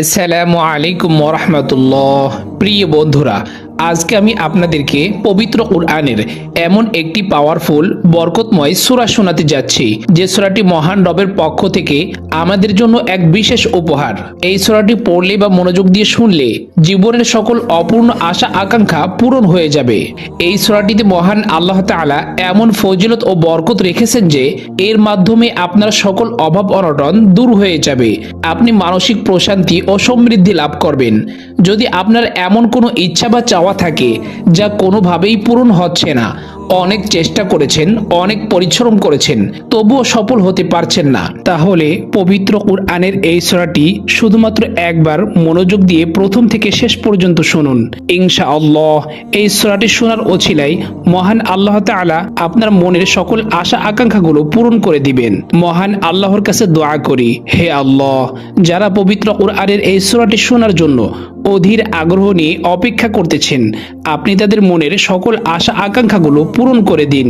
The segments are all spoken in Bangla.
আসসালামু আলাইকুম রহমতুল্লাহ। প্রিয় বন্ধুরা আজকে আমি আপনাদেরকে পবিত্র কোরআনের এমন একটি পাওয়ারফুল বরকতময় সূরা শোনাতে যাচ্ছি। যে সূরাটি মহান রবের পক্ষ থেকে আমাদের জন্য এক বিশেষ উপহার। এই সূরাটি পড়লে বা মনোযোগ দিয়ে শুনলে জীবনের সকল অপূর্ণ আশা, আকাঙ্ক্ষা পূরণ হয়ে যাবে। এই সূরাটিতে মহান আল্লাহ তাআলা এমন ফজিলত ও বরকত রেখেছেন যে এর মাধ্যমে আপনার সকল অভাব অনটন দূর হয়ে যাবে। আপনি মানসিক প্রশান্তি ও সমৃদ্ধি লাভ করবেন। যদি আপনার এমন কোনো ইচ্ছা বা চাওয়া থাকে যা কোনোভাবেই পূরণ হচ্ছে না। অনেক চেষ্টা করেছেন, অনেক পরিশ্রম করেছেন, তবুও সফল হতে পারছেন না। তাহলে পবিত্র কোরআনের এই সূরাটি শুধুমাত্র একবার মনোযোগ দিয়ে প্রথম থেকে শেষ পর্যন্ত শুনুন। ইনশা আল্লাহ এই সূরাটি শোনার ওছিলাই মহান আল্লাহ তাআলা আপনার মনের সকল আশা আকাঙ্ক্ষাগুলো পূরণ করে দিবেন। মহান আল্লাহর কাছে দোয়া করি, হে আল্লাহ, যারা পবিত্র কোরআনের এই সূরাটি শোনার জন্য অধীর আগ্রহ নিয়ে অপেক্ষা করতেছেন, আপনি তাদের মনের সকল আশা আকাঙ্ক্ষাগুলো পূরণ করে দিন।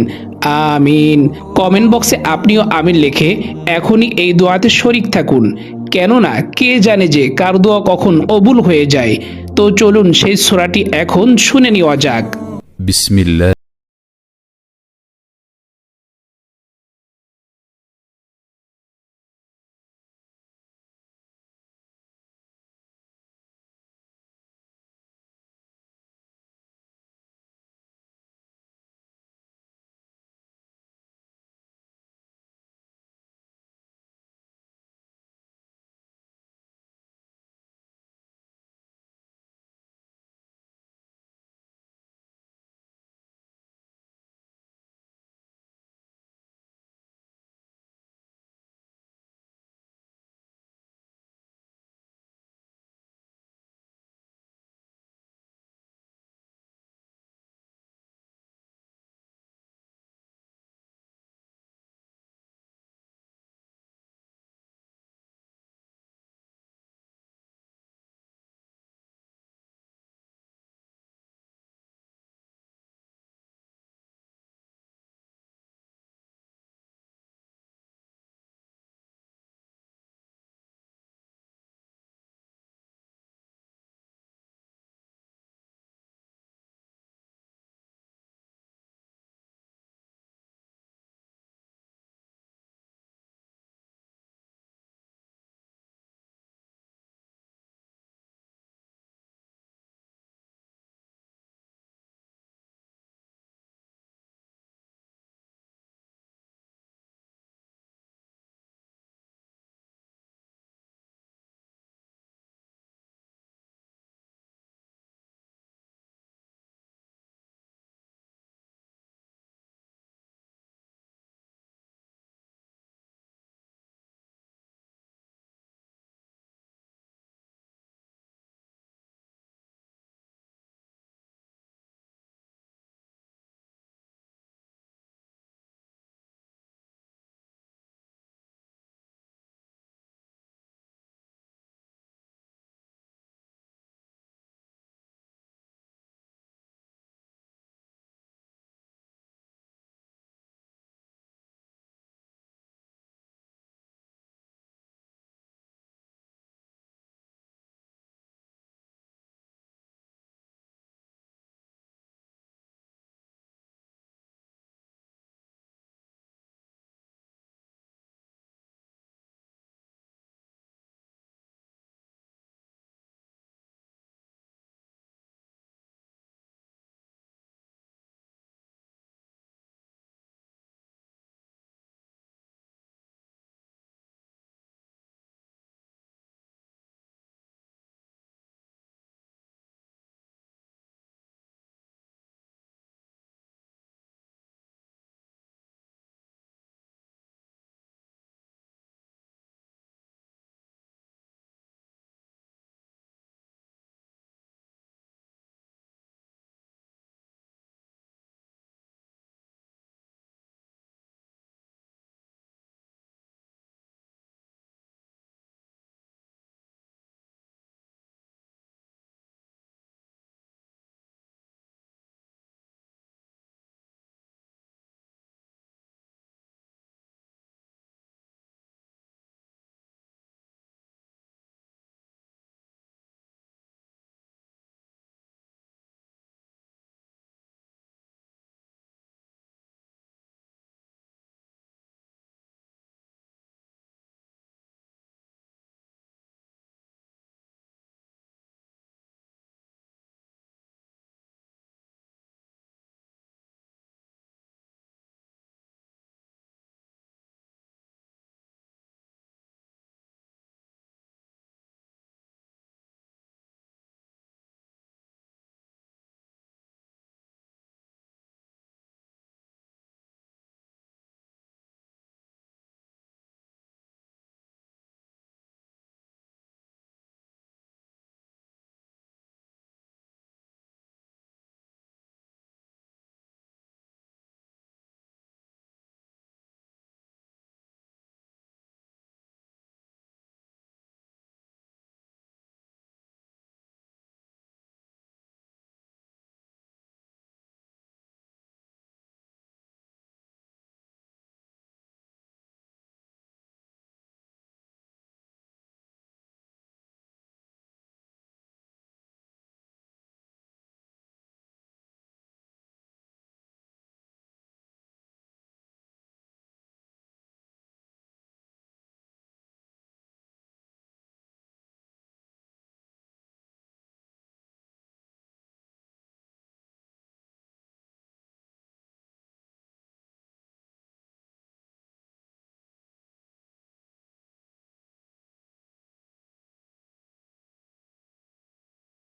আমিন। কমেন্ট বক্সে আপনিও আমিন লেখে এখনই এই দোয়াতে শরিক থাকুন। কেননা কে জানে যে কার দোয়া কখন অবুল হয়ে যায়। তো চলুন সেই সোরাটি এখন শুনে নেওয়া যাক। বিসমিল্লা